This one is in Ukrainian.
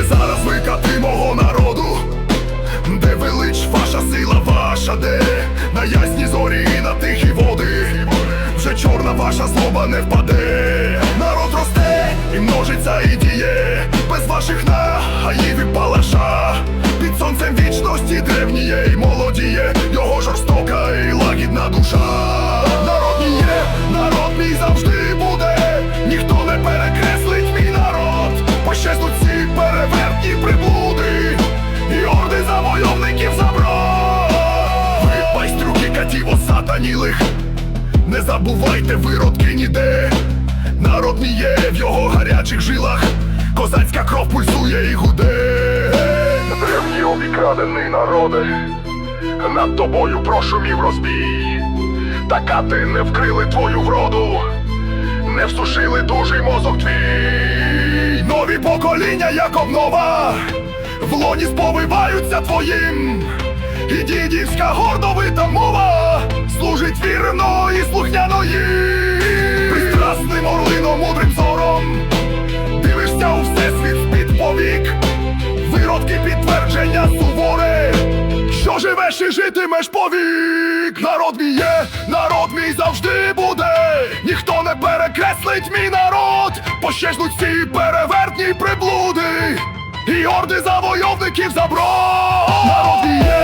де зараз викати мого народу, де велич ваша сила ваша, де на ясні зорі і на тихі води, вже чорна ваша злоба не впаде, народ росте і множиться, і діє, без ваших нагаїв і палаша. Під сонцем вічності древніє і молодіє, його жорстока і лагідна душа. Катів. Не забувайте виродки ніде. Народ мій є в його гарячих жилах. Козацька кров пульсує і гуде. Древній обікрадений народе. Над тобою прошумів розбій. Та кати не вкрили твою вроду, не всушили дужий мозок твій. Нові покоління, як обнова, в лоні сповиваються твоїм. І дідівська гордовита мова живеш житимеш повік. Народ мій є, народ мій завжди буде. Ніхто не перекреслить мій народ. Пощежнуть всі перевертні приблуди. І орди завойовників заброд Народ мій є,